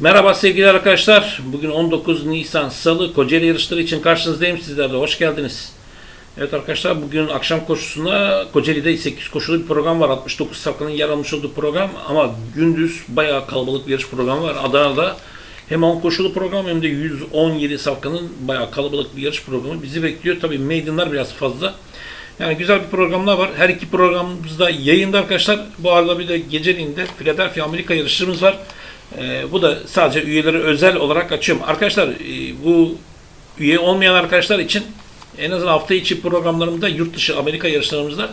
Merhaba sevgili arkadaşlar. Bugün 19 Nisan Salı Kocaeli yarışları için karşınızdayım sizlerle. Hoş geldiniz. Evet arkadaşlar bugün akşam koşusunda Kocaeli'de 8 koşulu bir program var. 69 safkanın yer almış olduğu program ama gündüz bayağı kalabalık bir yarış programı var. Adana'da hem 10 koşulu program hem de 117 safkanın bayağı kalabalık bir yarış programı bizi bekliyor. Tabii meydanlar biraz fazla. Yani güzel bir programlar var. Her iki programımızda yayında arkadaşlar. Bu arada bir de geceliğinde Philadelphia Amerika yarışlarımız var. Ee, bu da sadece üyeleri özel olarak açıyorum. Arkadaşlar e, bu üye olmayan arkadaşlar için en azından hafta içi programlarımda yurt dışı Amerika yarışlarımızda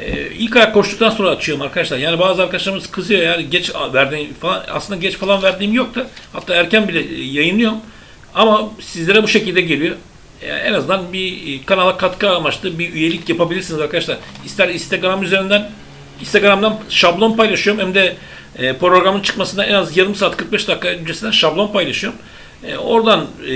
e, ilk ayak koştuktan sonra açıyorum arkadaşlar. Yani bazı arkadaşlarımız kızıyor yani geç verdiğim falan aslında geç falan verdiğim yok da hatta erken bile e, yayınlıyorum. Ama sizlere bu şekilde geliyor. Yani en azından bir kanala katkı amaçlı bir üyelik yapabilirsiniz arkadaşlar. İster Instagram üzerinden Instagram'dan şablon paylaşıyorum hem de e, programın çıkmasından en az yarım saat 45 dakika öncesinden şablon paylaşıyorum. E, oradan e,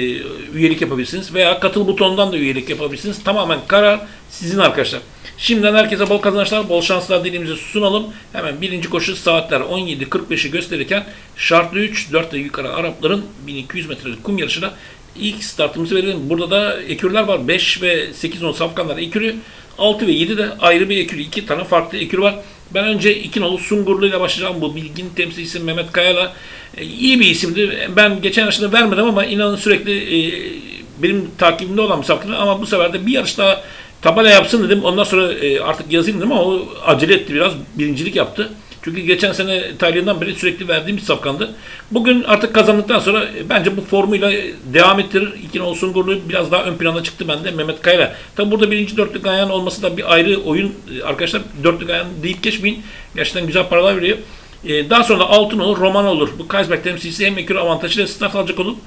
üyelik yapabilirsiniz veya katıl butonundan da üyelik yapabilirsiniz. Tamamen karar sizin arkadaşlar. Şimdiden herkese bol kazançlar, bol şanslar dilimizi sunalım. Hemen birinci koşu saatler 17.45'i gösterirken şartlı 3, 4 ve yukarı Arapların 1200 metrelik kum yarışına ilk startımızı verelim. Burada da ekürler var. 5 ve 8-10 safkanlar ekürü. 6 ve 7 de ayrı bir ekürü. 2 tane farklı ekürü var. Ben önce iki nolu Sungurlu ile başlayacağım. Bu bilgin temsilcisi Mehmet Kaya'la. E, iyi bir isimdi. Ben geçen yarışında vermedim ama inanın sürekli e, benim takibimde olan safkanı ama bu sefer de bir yarış daha tabela yapsın dedim. Ondan sonra e, artık yazayım dedim ama o acele etti biraz. Birincilik yaptı. Çünkü geçen sene İtalyan'dan beri sürekli verdiğim bir safkandı. Bugün artık kazandıktan sonra e, bence bu formuyla devam ettirir. İkin olsun gurulu biraz daha ön plana çıktı bende Mehmet Kayra. Tabi burada birinci dörtlük ayağın olması da bir ayrı oyun. E, Arkadaşlar dörtlük ayağın deyip geçmeyin. Gerçekten güzel paralar veriyor. E, Daha sonra altın olur, roman olur. Bu Kaysberg temsilcisi hem ekür avantajıyla start alacak olup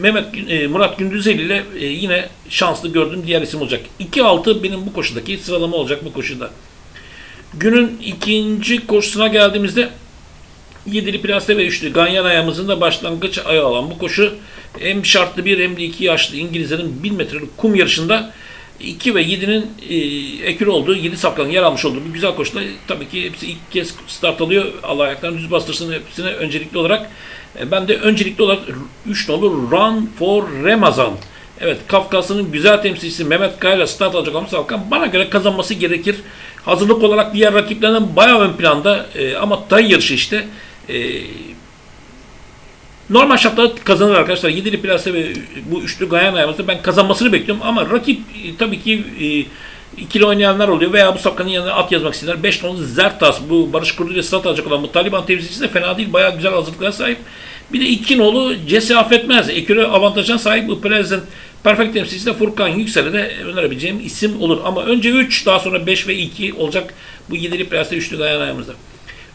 Mehmet Murat Gündüzeli ile yine şanslı gördüğüm diğer isim olacak. 2-6 benim bu koşudaki sıralama olacak bu koşuda. Günün ikinci koşusuna geldiğimizde yedili plase ve üçlü ganyan ayağımızın da başlangıç ayağı olan bu koşu hem şartlı bir hem de iki yaşlı İngilizlerin 1000 metrelik kum yarışında 2 ve 7'nin e, ekür olduğu, 7 safkanın yer almış olduğu bir güzel koşuda tabii ki hepsi ilk kez start alıyor. Allah ayaklarını düz bastırsın hepsine öncelikli olarak. E, ben de öncelikli olarak 3 nolu Run for Ramazan. Evet Kafkas'ın güzel temsilcisi Mehmet Kaya start alacak olan Safkan bana göre kazanması gerekir. Hazırlık olarak diğer rakiplerinden bayağı ön planda e, ama tay yarışı işte. E, normal şartlarda kazanır arkadaşlar. Yedili plase ve bu üçlü Gayan ayağımızda ben kazanmasını bekliyorum ama rakip e, tabii ki e, ikili oynayanlar oluyor veya bu safkanın yanına at yazmak isteyenler. 5 nolu Zertas bu Barış Kurdu ile start alacak olan bu Taliban temsilcisi de fena değil. Bayağı güzel hazırlıklara sahip. Bir de iki nolu Cesi affetmez. Ekürü avantajına sahip bu Pleasant Perfect temsilcisi de Furkan Yüksel'e de önerebileceğim isim olur. Ama önce 3 daha sonra 5 ve 2 olacak bu yedili plase üçlü Gayan ayağımızda.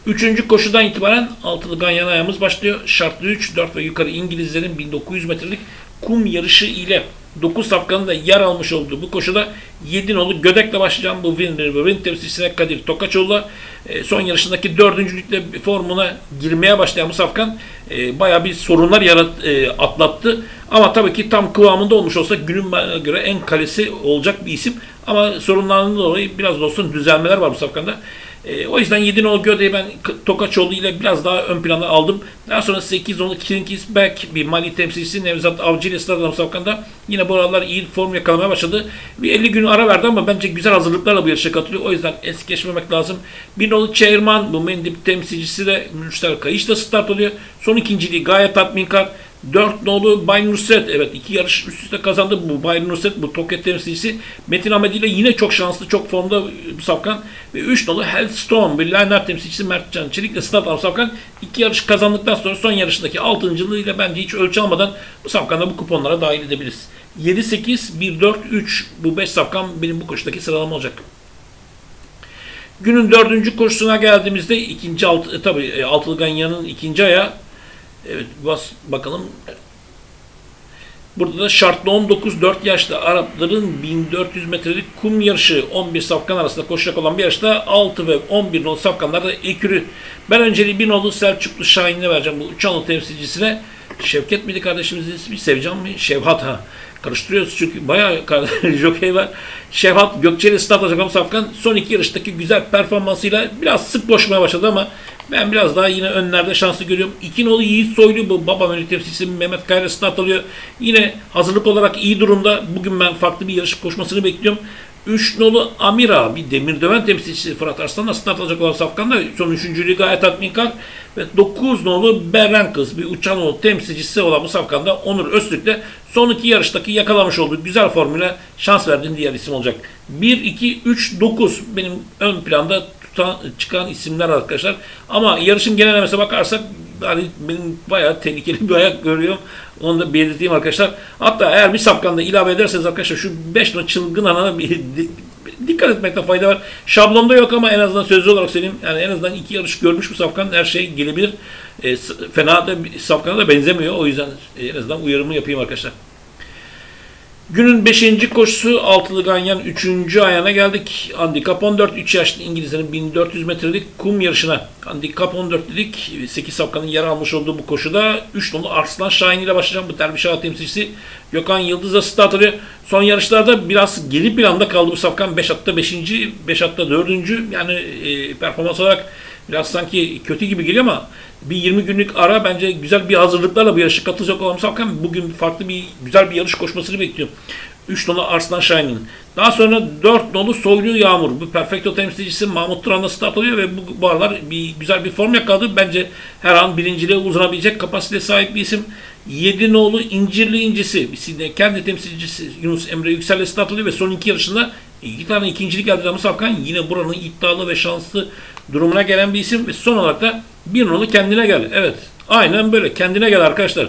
Üçüncü koşudan itibaren altılı ganyan ayağımız başlıyor. Şartlı 3, 4 ve yukarı İngilizlerin 1900 metrelik kum yarışı ile 9 safkanın da yer almış olduğu bu koşuda 7 nolu Gödek'le başlayacağım bu Win River Win temsilcisine Kadir Tokaçoğlu'la e, son yarışındaki dördüncülükle formuna girmeye başlayan bu safkan e, bayağı bir sorunlar yarat, e, atlattı. Ama tabii ki tam kıvamında olmuş olsa günün göre en kalesi olacak bir isim. Ama sorunlarından dolayı biraz da olsun düzelmeler var bu safkanda. E, o yüzden 7 nolu Göde'yi ben Tokaçoğlu ile biraz daha ön plana aldım. Daha sonra 8 nolu King is back bir Mali temsilcisi Nevzat Avcı ile Stadlam Safkan'da yine bu aralar iyi form yakalamaya başladı. Bir 50 gün ara verdi ama bence güzel hazırlıklarla bu yarışa katılıyor. O yüzden es geçmemek lazım. Bir nolu Chairman bu Mendip temsilcisi de Müşter Kayış da start oluyor. Son ikinciliği gayet tatminkar. 4 nolu Bay Nusret. Evet iki yarış üst üste kazandı bu Bay Nusret. Bu Toket temsilcisi. Metin Ahmet ile yine çok şanslı, çok formda bu safkan. Ve 3 nolu Hellstone. Bir Liner temsilcisi Mert Can Çelik ile alan safkan. iki yarış kazandıktan sonra son yarışındaki 6. ile bence hiç ölçü almadan bu safkanı bu kuponlara dahil edebiliriz. 7-8, 1-4-3 bu 5 safkan benim bu koşudaki sıralama olacak. Günün dördüncü koşusuna geldiğimizde ikinci alt, e, tabii e, ganyanın ikinci ayağı Evet bas bakalım. Burada da şartlı 19 4 yaşlı Arapların 1400 metrelik kum yarışı 11 safkan arasında koşacak olan bir yarışta 6 ve 11 nolu safkanlarda ekürü. Ben önceliği bir nolu Selçuklu Şahin'e vereceğim bu 3 nolu temsilcisine. Şevket miydi kardeşimizin ismi? Sevcan mı? Şevhat ha. Karıştırıyoruz çünkü bayağı jokey var. Şevhat Gökçeli alacak ama Safkan son iki yarıştaki güzel performansıyla biraz sık koşmaya başladı ama ben biraz daha yine önlerde şanslı görüyorum. İki nolu Yiğit Soylu bu baba yönelik temsilcisi Mehmet Kayra start alıyor. Yine hazırlık olarak iyi durumda. Bugün ben farklı bir yarış koşmasını bekliyorum. 3 nolu Amira bir demir döven temsilcisi Fırat Arslan'la start alacak olan Safkan'da son üçüncülüğü gayet tatminkar. Ve 9 nolu Berren Kız bir uçan nolu temsilcisi olan bu Safkan'da Onur Öztürk'le son iki yarıştaki yakalamış olduğu güzel formüle şans verdiğin diğer isim olacak. 1, 2, 3, 9 benim ön planda tutan, çıkan isimler arkadaşlar. Ama yarışın genelemesine bakarsak hani benim bayağı tehlikeli bir ayak görüyorum. Onu da belirteyim arkadaşlar. Hatta eğer bir safkanda ilave ederseniz arkadaşlar şu 5 numara çılgın anana bir di- dikkat etmekte fayda var. Şablonda yok ama en azından sözlü olarak söyleyeyim. Yani en azından iki yarış görmüş bu safkan her şey gelebilir. E, fena da safkana da benzemiyor. O yüzden e, en azından uyarımı yapayım arkadaşlar. Günün 5. koşusu altılı ganyan 3. ayağına geldik. Handikap 14 3 yaşlı İngilizlerin 1400 metrelik kum yarışına. Handikap 14 dedik. 8 safkanın yer almış olduğu bu koşuda 3 nolu Arslan Şahin ile başlayacağım. Bu Dervişağı temsilcisi Gökhan Yıldız'la start alıyor. Son yarışlarda biraz geri planda kaldı bu safkan. 5 hatta 5. 5 hatta 4. Yani e, performans olarak biraz sanki kötü gibi geliyor ama bir 20 günlük ara bence güzel bir hazırlıklarla bu yarışa katılacak olan Safkan bugün farklı bir güzel bir yarış koşmasını bekliyorum. 3 nolu Arslan Şahin'in. Daha sonra 4 nolu Soylu Yağmur. Bu Perfecto temsilcisi Mahmut Turan'la start alıyor ve bu, bu aralar bir güzel bir form yakaladı. Bence her an birinciliğe uzanabilecek kapasiteye sahip bir isim. 7 nolu İncirli İncisi. Kendi temsilcisi Yunus Emre Yüksel'le start alıyor ve son iki yarışında iki tane ikincilik elde eden Safkan yine buranın iddialı ve şanslı durumuna gelen bir isim ve son olarak da bir nolu kendine gel. Evet aynen böyle kendine gel arkadaşlar.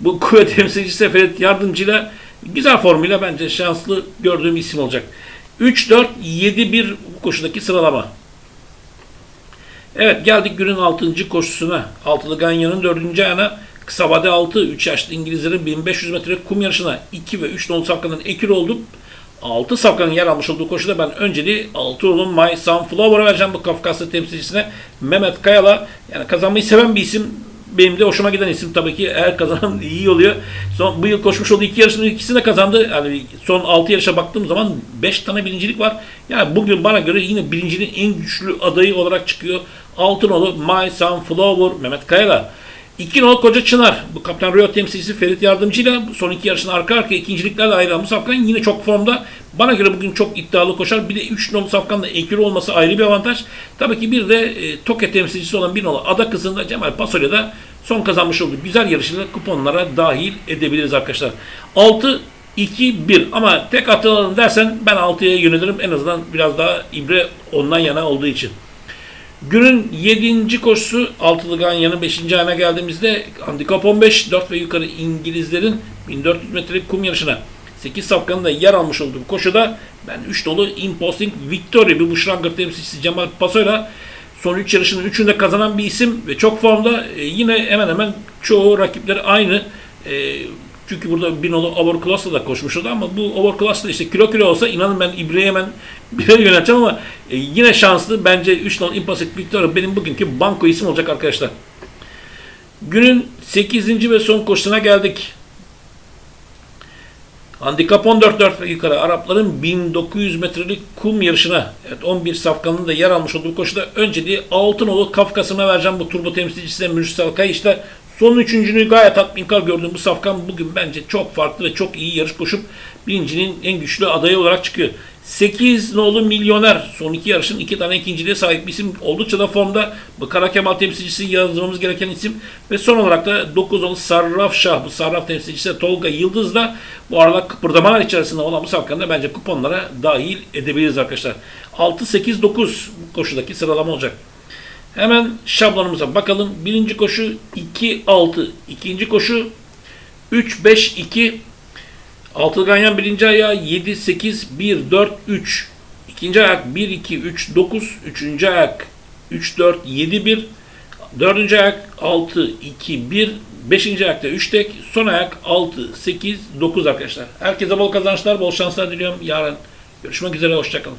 Bu kuvvet temsilcisi Ferit Yardımcı'yla güzel formuyla bence şanslı gördüğüm isim olacak. 3-4-7-1 bu koşudaki sıralama. Evet geldik günün 6. koşusuna. Altılı Ganyan'ın 4. ayağına kısa vade 6 3 yaşlı İngilizlerin 1500 metre kum yarışına 2 ve 3 nolu safkanın ekil oldum. 6 safkanın yer almış olduğu koşuda ben önceliği 6 olun My Sunflower'a vereceğim bu Kafkaslı temsilcisine. Mehmet Kayala yani kazanmayı seven bir isim. Benim de hoşuma giden isim tabii ki. Eğer kazanan iyi oluyor. Son, bu yıl koşmuş olduğu iki yarışın ikisini de kazandı. Yani son 6 yarışa baktığım zaman 5 tane birincilik var. Yani bugün bana göre yine birinciliğin en güçlü adayı olarak çıkıyor. Altınoğlu My Sunflower Mehmet Kayala. İki nol Koca Çınar. Bu Kaptan Rio temsilcisi Ferit Yardımcı'yla son iki yarışın arka arkaya ikinciliklerle ayrılan bu Safkan yine çok formda. Bana göre bugün çok iddialı koşar. Bir de 3 nolu Safkan'da ekürü olması ayrı bir avantaj. Tabii ki bir de e, Toke temsilcisi olan bir nolu Ada kızında Cemal Pasolya da son kazanmış olduğu güzel yarışıyla kuponlara dahil edebiliriz arkadaşlar. 6 2-1 ama tek atılalım dersen ben 6'ya yönelirim. En azından biraz daha ibre ondan yana olduğu için. Günün 7. koşusu Altılı Ganyan'ın 5. ayına geldiğimizde handikap 15 4 ve yukarı İngilizlerin 1400 metrelik kum yarışına 8 safkanın yer almış olduğu koşuda ben 3 dolu Imposing Victory bir Buşrangır temsilcisi Cemal Paso'yla son 3 yarışının 3'ünde kazanan bir isim ve çok formda E, yine hemen hemen çoğu rakipleri aynı. E, çünkü burada bir nolu Overclass'la da koşmuştu ama bu Overclass'la işte kilo kilo olsa inanın ben İbre'ye hemen bire yöneleceğim ama e, yine şanslı. Bence 3 nolu Imposing Victoria benim bugünkü banko isim olacak arkadaşlar. Günün 8. ve son koşusuna geldik. Handikap 14-4 ve yukarı Arapların 1900 metrelik kum yarışına evet 11 safkanın da yer almış olduğu koşuda önceliği Altınolu Kafkası'na vereceğim bu turbo temsilcisi Mürsel Kayış'ta son üçüncünü gayet tatminkar gördüğüm bu safkan bugün bence çok farklı ve çok iyi yarış koşup birincinin en güçlü adayı olarak çıkıyor. 8 nolu milyoner son iki yarışın iki tane ikinciliğe sahip bir isim oldukça da formda. Bu Kemal temsilcisi yazmamız gereken isim. Ve son olarak da 9 nolu Sarraf Şah bu Sarraf temsilcisi Tolga Yıldız da bu aralar kıpırdamalar içerisinde olan bu safkanda bence kuponlara dahil edebiliriz arkadaşlar. 6-8-9 bu koşudaki sıralama olacak. Hemen şablonumuza bakalım. Birinci koşu 2-6. ikinci koşu 3-5-2. Altılı ganyan birinci ayağı 7, 8, 1, 4, 3. İkinci ayak 1, 2, 3, 9. Üçüncü ayak 3, 4, 7, 1. Dördüncü ayak 6, 2, 1. Beşinci ayakta 3 tek. Son ayak 6, 8, 9 arkadaşlar. Herkese bol kazançlar, bol şanslar diliyorum. Yarın görüşmek üzere, hoşçakalın.